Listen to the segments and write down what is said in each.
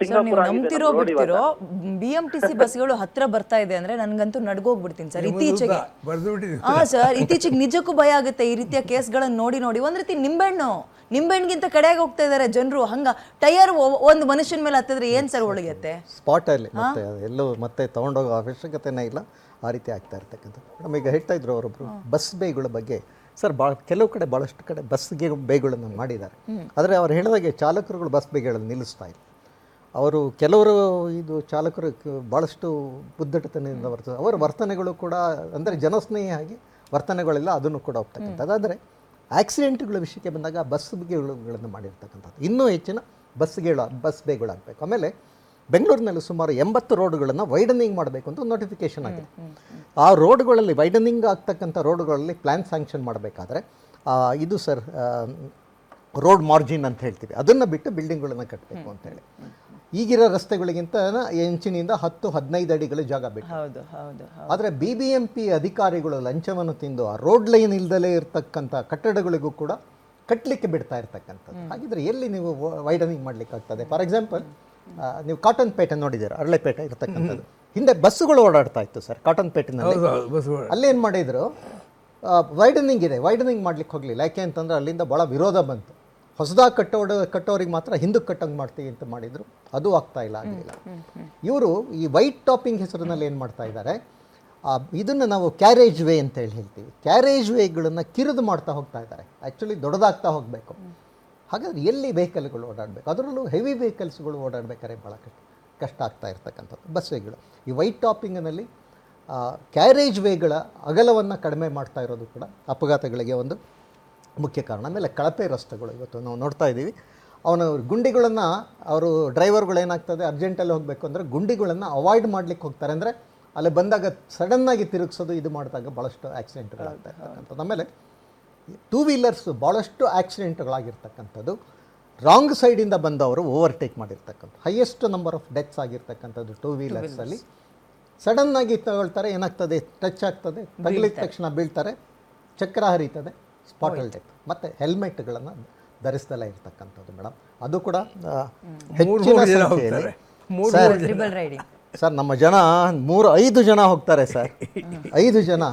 Sir ನೀವು ನಂಬ್ತಿರೋ. ಬಿಡ್ತಿರೋ? ಬಿ ಎಂ ಟಿ ಸಿ ಬಸ್ಗಳು ಹತ್ರ ಬರ್ತಾ ಇದೆ ಅಂದ್ರೆ ನನ್ಗಂತೂ ನಡ್ಗೋಗ್ಬಿಡ್ತೀನಿ ಸರ್ ಇತ್ತೀಚೆಗೆ. ಹಾ ಸರ್ ಇತ್ತೀಚೆಗೆ ನಿಜಕ್ಕೂ ಭಯ ಆಗುತ್ತೆ ಈ ರೀತಿಯ ಕೇಸ್ಗಳನ್ನ ನೋಡಿ ನೋಡಿ. ಒಂದ್ ರೀತಿ ನಿಂಬೆಹಣ್ಣು ನಿಂಬೆಹಣ್ಣಿಗಿಂತ ಕಡೆಯಾಗಿ ಹೋಗ್ತಾ ಇದಾರೆ ಜನರು ಹಂಗ. ಟೈರ್ ಒಂದು ಮನುಷ್ಯನ ಮೇಲೆ ಹತ್ತಿದ್ರೆ ಏನ್ ಸರ್ ಒಳಗತ್ತೆ ಸ್ಪಾಟಲ್ಲಿ ಮತ್ತೆ ಎಲ್ಲೂ ಮತ್ತೆ ತಗೊಂಡೋಗೋ ಅವಶ್ಯಕತೆನೇ ಇಲ್ಲ. ಆ ರೀತಿ ಆಗ್ತಾ ಇರ್ತಕ್ಕಂಥ ಮೇಡಮ್ ಈಗ ಹೇಳ್ತಾ ಇದ್ರು ಅವರೊಬ್ರು ಬಸ್ ಬೇಗಳ ಬಗ್ಗೆ. ಸರ್ ಭಾಳ ಕೆಲವು ಕಡೆ ಭಾಳಷ್ಟು ಕಡೆ ಬಸ್ಗೆ ಬೇಗಳನ್ನು ಮಾಡಿದ್ದಾರೆ. ಆದರೆ ಅವ್ರು ಹೇಳಿದಾಗೆ ಚಾಲಕರುಗಳು ಬಸ್ ಬೇಗಳನ್ನು ನಿಲ್ಲಿಸ್ತಾ ಇಲ್ಲ. ಅವರು ಕೆಲವರು ಇದು ಚಾಲಕರು ಭಾಳಷ್ಟು ಬುದ್ಧಟತನದಿಂದ ವರ್ತನೆ ಅವರ ವರ್ತನೆಗಳು ಕೂಡ ಅಂದರೆ ಜನಸ್ನೇಹಿಯಾಗಿ ವರ್ತನೆಗಳೆಲ್ಲ ಅದನ್ನು ಕೂಡ ಹೋಗ್ತಕ್ಕಂಥದ್ದು. ಆದರೆ ಆಕ್ಸಿಡೆಂಟ್ಗಳ ವಿಷಯಕ್ಕೆ ಬಂದಾಗ ಬಸ್ ಬೇಗಳನ್ನು ಮಾಡಿರ್ತಕ್ಕಂಥದ್ದು. ಇನ್ನೂ ಹೆಚ್ಚಿನ ಬಸ್ಗಳು ಬಸ್ ಬೇಗಳಾಗಬೇಕು. ಆಮೇಲೆ ಬೆಂಗಳೂರಿನಲ್ಲಿ ಸುಮಾರು ಎಂಬತ್ತು ರೋಡ್ಗಳನ್ನು ವೈಡನಿಂಗ್ ಮಾಡಬೇಕು ಅಂತ ನೋಟಿಫಿಕೇಶನ್ ಆಗಿದೆ. ಆ ರೋಡ್ಗಳಲ್ಲಿ ವೈಡನಿಂಗ್ ಆಗ್ತಕ್ಕಂಥ ರೋಡ್ಗಳಲ್ಲಿ ಪ್ಲ್ಯಾನ್ ಸ್ಯಾಂಕ್ಷನ್ ಮಾಡಬೇಕಾದ್ರೆ ಇದು ಸರ್ ರೋಡ್ ಮಾರ್ಜಿನ್ ಅಂತ ಹೇಳ್ತೀವಿ. ಅದನ್ನು ಬಿಟ್ಟು ಬಿಲ್ಡಿಂಗ್ಗಳನ್ನು ಕಟ್ಟಬೇಕು ಅಂತ ಹೇಳಿ. ಈಗಿರೋ ರಸ್ತೆಗಳಿಗಿಂತ ಎಂಚಿನಿಂದ ಹತ್ತು ಹದಿನೈದು ಅಡಿಗಳ ಜಾಗ ಬೇಕು ಹೌದು. ಆದರೆ ಬಿ ಬಿ ಎಂ ಪಿ ಅಧಿಕಾರಿಗಳು ಲಂಚವನ್ನು ತಿಂದು ಆ ರೋಡ್ ಲೈನ್ ಇಲ್ದಲೇ ಇರತಕ್ಕಂಥ ಕಟ್ಟಡಗಳಿಗೂ ಕೂಡ ಕಟ್ಟಲಿಕ್ಕೆ ಬಿಡ್ತಾ ಇರ್ತಕ್ಕಂಥದ್ದು. ಹಾಗಿದ್ರೆ ಎಲ್ಲಿ ನೀವು ವೈಡನಿಂಗ್ ಮಾಡ್ಲಿಕ್ಕಾಗ್ತದೆ? ಫಾರ್ ಎಕ್ಸಾಂಪಲ್ ನೀವು ಕಾಟನ್ ಪೇಟೆ ನೋಡಿದ್ದೀರ? ಅರಳೆಪೇಟೆ ಇರತಕ್ಕಂಥದ್ದು. ಹಿಂದೆ ಬಸ್ಸುಗಳು ಓಡಾಡ್ತಾ ಇತ್ತು ಸರ್ ಕಾಟನ್ ಪೇಟೆನಲ್ಲಿ ಅಲ್ಲೇನು ಮಾಡಿದ್ರು? ವೈಡನಿಂಗ್ ಇದೆ ವೈಡನಿಂಗ್ ಮಾಡ್ಲಿಕ್ಕೆ ಹೋಗಲಿಲ್ಲ. ಯಾಕೆ ಅಂತಂದ್ರೆ ಅಲ್ಲಿಂದ ಭಾಳ ವಿರೋಧ ಬಂತು. ಹೊಸದಾಗಿ ಕಟ್ಟೋಡ ಕಟ್ಟೋರಿಗೆ ಮಾತ್ರ ಹಿಂದಕ್ಕೆ ಕಟ್ಟಂಗೆ ಮಾಡ್ತೀವಿ ಅಂತ ಮಾಡಿದರು. ಅದು ಆಗ್ತಾ ಇಲ್ಲ ಆಗಲಿಲ್ಲ ಇವರು ಈ ವೈಟ್ ಟಾಪಿಂಗ್ ಹೆಸರಿನಲ್ಲಿ ಏನು ಮಾಡ್ತಾ ಇದ್ದಾರೆ ಇದನ್ನು ನಾವು ಕ್ಯಾರೇಜ್ ವೇ ಅಂತ ಹೇಳಿ ಹೇಳ್ತೀವಿ. ಕ್ಯಾರೇಜ್ ವೇಗಳನ್ನು ಕಿರಿದು ಮಾಡ್ತಾ ಹೋಗ್ತಾ ಇದ್ದಾರೆ ಆ್ಯಕ್ಚುಲಿ ದೊಡ್ಡದಾಗ್ತಾ ಹೋಗಬೇಕು. ಹಾಗಾದ್ರೆ ಎಲ್ಲಿ ವೆಹಿಕಲ್ಗಳು ಓಡಾಡಬೇಕು? ಅದರಲ್ಲೂ ಹೆವಿ ವೆಹಿಕಲ್ಸ್ಗಳು ಓಡಾಡಬೇಕಾದ್ರೆ ಭಾಳ ಕಷ್ಟ ಕಷ್ಟ ಆಗ್ತಾ ಇರ್ತಕ್ಕಂಥದ್ದು. ಬಸ್ ವೇಗಳು. ಈ ವೈಟ್ ಟಾಪಿಂಗ್ನಲ್ಲಿ ಕ್ಯಾರೇಜ್ ವೇಗಳ ಅಗಲವನ್ನು ಕಡಿಮೆ ಮಾಡ್ತಾ ಇರೋದು ಕೂಡ ಅಪಘಾತಗಳಿಗೆ ಒಂದು ಮುಖ್ಯ ಕಾರಣ. ಆಮೇಲೆ ಕಳಪೆ ರಸ್ತೆಗಳು ಇವತ್ತು ನಾವು ನೋಡ್ತಾ ಇದ್ದೀವಿ. ಅವನು ಗುಂಡಿಗಳನ್ನು ಅವರು ಡ್ರೈವರ್ಗಳು ಏನಾಗ್ತದೆ ಅರ್ಜೆಂಟಲ್ಲಿ ಹೋಗಬೇಕು ಅಂದರೆ ಗುಂಡಿಗಳನ್ನು ಅವಾಯ್ಡ್ ಮಾಡ್ಲಿಕ್ಕೆ ಹೋಗ್ತಾರೆ. ಅಂದರೆ ಅಲ್ಲಿ ಬಂದಾಗ ಸಡನ್ನಾಗಿ ತಿರುಗಿಸೋದು ಇದು ಮಾಡಿದಾಗ ಭಾಳಷ್ಟು ಆಕ್ಸಿಡೆಂಟ್ಗಳಾಗ್ತಾ ಇರ್ತಕ್ಕಂಥದ್ದು. ಆಮೇಲೆ ಟೂ ವೀಲರ್ಸು ಭಾಳಷ್ಟು ಆಕ್ಸಿಡೆಂಟ್ಗಳಾಗಿರ್ತಕ್ಕಂಥದ್ದು. ರಾಂಗ್ ಸೈಡಿಂದ ಬಂದವರು ಓವರ್ಟೇಕ್ ಮಾಡಿರ್ತಕ್ಕಂಥ ಹೈಯೆಸ್ಟ್ ನಂಬರ್ ಆಫ್ ಡೆತ್ಸ್ ಆಗಿರ್ತಕ್ಕಂಥದ್ದು ಟೂ ವೀಲರ್ಸಲ್ಲಿ ಸಡನ್ನಾಗಿ ತಗೊಳ್ತಾರೆ ಏನಾಗ್ತದೆ ಟಚ್ ಆಗ್ತದೆ ತಗಲಿದ ತಕ್ಷಣ ಬೀಳ್ತಾರೆ ಚಕ್ರ ಹರಿತದೆ ಸ್ಪಾಟಲ್ ಡೆತ್ ಮತ್ತು ಹೆಲ್ಮೆಟ್ಗಳನ್ನು ಧರಿಸ್ದಲೇ ಇರ್ತಕ್ಕಂಥದ್ದು ಮೇಡಮ್ ಅದು ಕೂಡ ಮೂರು ಹೆಚ್ಚಿನ ಸಂಖ್ಯೆಯಲ್ಲಿ ಸರ್, ಟ್ರಿಬಲ್ ರೈಡಿಂಗ್ ಸರ್ ನಮ್ಮ ಜನ ಮೂರು ಐದು ಜನ ಹೋಗ್ತಾರೆ ಸರ್. ಐದು ಜನ.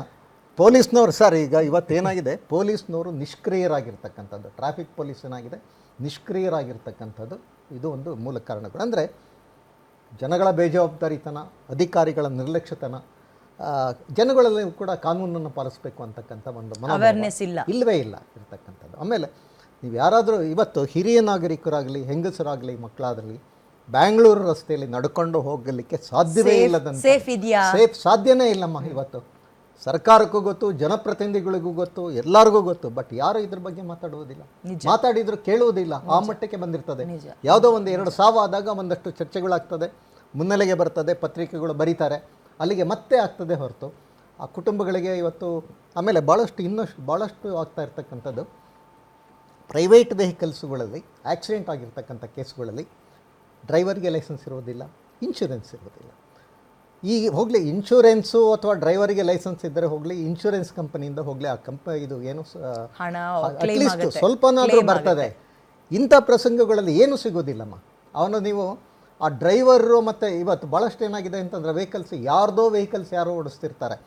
ಪೊಲೀಸ್ನವ್ರು ಸರ್ ಈಗ ಇವತ್ತೇನಾಗಿದೆ? ಪೊಲೀಸ್ನವರು ನಿಷ್ಕ್ರಿಯರಾಗಿರ್ತಕ್ಕಂಥದ್ದು ಟ್ರಾಫಿಕ್ ಪೊಲೀಸ್ ಏನಾಗಿದೆ? ನಿಷ್ಕ್ರಿಯರಾಗಿರ್ತಕ್ಕಂಥದ್ದು ಇದು ಒಂದು ಮೂಲ ಕಾರಣಗಳು ಅಂದರೆ ಜನಗಳ ಬೇಜವಾಬ್ದಾರಿತನ ಅಧಿಕಾರಿಗಳ ನಿರ್ಲಕ್ಷ್ಯತನ ಜನಗಳಲ್ಲಿ ಕೂಡ ಕಾನೂನನ್ನು ಪಾಲಿಸಬೇಕು ಅಂತಕ್ಕಂಥ ಒಂದು ಅವೇರ್ನೆಸ್ ಇಲ್ಲ. ಇಲ್ಲವೇ ಇಲ್ಲ ಇರ್ತಕ್ಕಂಥದ್ದು. ಆಮೇಲೆ ನೀವು ಯಾರಾದರೂ ಇವತ್ತು ಹಿರಿಯ ನಾಗರಿಕರಾಗಲಿ ಹೆಂಗಸರಾಗಲಿ ಮಕ್ಕಳಾಗಲಿ ಬ್ಯಾಂಗ್ಳೂರು ರಸ್ತೆಯಲ್ಲಿ ನಡ್ಕೊಂಡು ಹೋಗಲಿಕ್ಕೆ ಸಾಧ್ಯವೇ ಇಲ್ಲದಂತ ಸೇಫ್ ಇದ್ಯಾ? ಸೇಫ್ ಸಾಧ್ಯನೇ ಇಲ್ಲಮ್ಮ ಇವತ್ತು. ಸರ್ಕಾರಕ್ಕೂ ಗೊತ್ತು ಜನಪ್ರತಿನಿಧಿಗಳಿಗೂ ಗೊತ್ತು ಎಲ್ಲರಿಗೂ ಗೊತ್ತು ಬಟ್ ಯಾರು ಇದ್ರ ಬಗ್ಗೆ ಮಾತಾಡುವುದಿಲ್ಲ. ಮಾತಾಡಿದ್ರು ಕೇಳುವುದಿಲ್ಲ ಆ ಮಟ್ಟಕ್ಕೆ ಬಂದಿರ್ತದೆ. ಯಾವುದೋ ಒಂದು ಎರಡು ಸಾವು ಆದಾಗ ಒಂದಷ್ಟು ಚರ್ಚೆಗಳಾಗ್ತದೆ ಮುನ್ನೆಲೆಗೆ ಬರ್ತದೆ ಪತ್ರಿಕೆಗಳು ಬರೀತಾರೆ. ಅಲ್ಲಿಗೆ ಮತ್ತೆ ಆಗ್ತದೆ ಹೊರತು. ಆ ಕುಟುಂಬಗಳಿಗೆ ಇವತ್ತು ಆಮೇಲೆ ಭಾಳಷ್ಟು ಇನ್ನಷ್ಟು ಭಾಳಷ್ಟು ಆಗ್ತಾ ಇರ್ತಕ್ಕಂಥದ್ದು. ಪ್ರೈವೇಟ್ ವೆಹಿಕಲ್ಸ್ಗಳಲ್ಲಿ ಆಕ್ಸಿಡೆಂಟ್ ಆಗಿರ್ತಕ್ಕಂಥ ಕೇಸ್ಗಳಲ್ಲಿ ಡ್ರೈವರ್ಗೆ ಲೈಸೆನ್ಸ್ ಇರೋದಿಲ್ಲ ಇನ್ಶೂರೆನ್ಸ್ ಇರೋದಿಲ್ಲ ಈ ಹೋಗಲಿ ಇನ್ಶೂರೆನ್ಸು ಅಥವಾ ಡ್ರೈವರ್ಗೆ ಲೈಸೆನ್ಸ್ ಇದ್ದರೆ ಹೋಗಲಿ ಇನ್ಶೂರೆನ್ಸ್ ಕಂಪನಿಯಿಂದ ಹೋಗಲಿ ಆ ಕಂಪ ಇದು ಏನು ಅಟ್ಲೀಸ್ಟ್. ಸ್ವಲ್ಪನಾದರೂ ಬರ್ತದೆ. ಇಂಥ ಪ್ರಸಂಗಗಳಲ್ಲಿ ಏನು ಸಿಗೋದಿಲ್ಲಮ್ಮ ಅವನು ನೀವು ಆ ಡ್ರೈವರು ಮತ್ತು ಇವತ್ತು ಭಾಳಷ್ಟು ಏನಾಗಿದೆ ಅಂತಂದರೆ ವೆಹಿಕಲ್ಸ್ ಯಾರ್ದೋ ವೆಹಿಕಲ್ಸ್ ಯಾರೋ ಓಡಿಸ್ತಿರ್ತಾರೆ.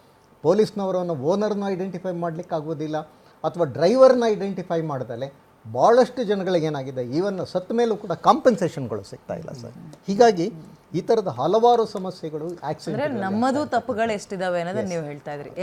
ಪೊಲೀಸ್ನವರನ್ನು ಓನರ್ನ ಐಡೆಂಟಿಫೈ ಮಾಡಲಿಕ್ಕೆ ಆಗೋದಿಲ್ಲ ಅಥವಾ ಡ್ರೈವರ್ನ ಐಡೆಂಟಿಫೈ ಮಾಡ್ದಲೆ ಭಾಳಷ್ಟು ಜನಗಳಿಗೆ ಏನಾಗಿದೆ ಈವನ್ ಸತ್ತ ಮೇಲೂ ಕೂಡ ಕಾಂಪೆನ್ಸೇಷನ್ಗಳು ಸಿಗ್ತಾ ಇಲ್ಲ ಸರ್. ಹೀಗಾಗಿ ಈ ಥರದ ಹಲವಾರು ಸಮಸ್ಯೆಗಳು ಆಕ್ಸಿಡೆಂಟ್ ನಮ್ಮದು ತಪ್ಪುಗಳು ಎಷ್ಟಿದಾವೆ ಅನ್ನೋದನ್ನು ನೀವು ಹೇಳ್ತಾ ಇದ್ರಿ.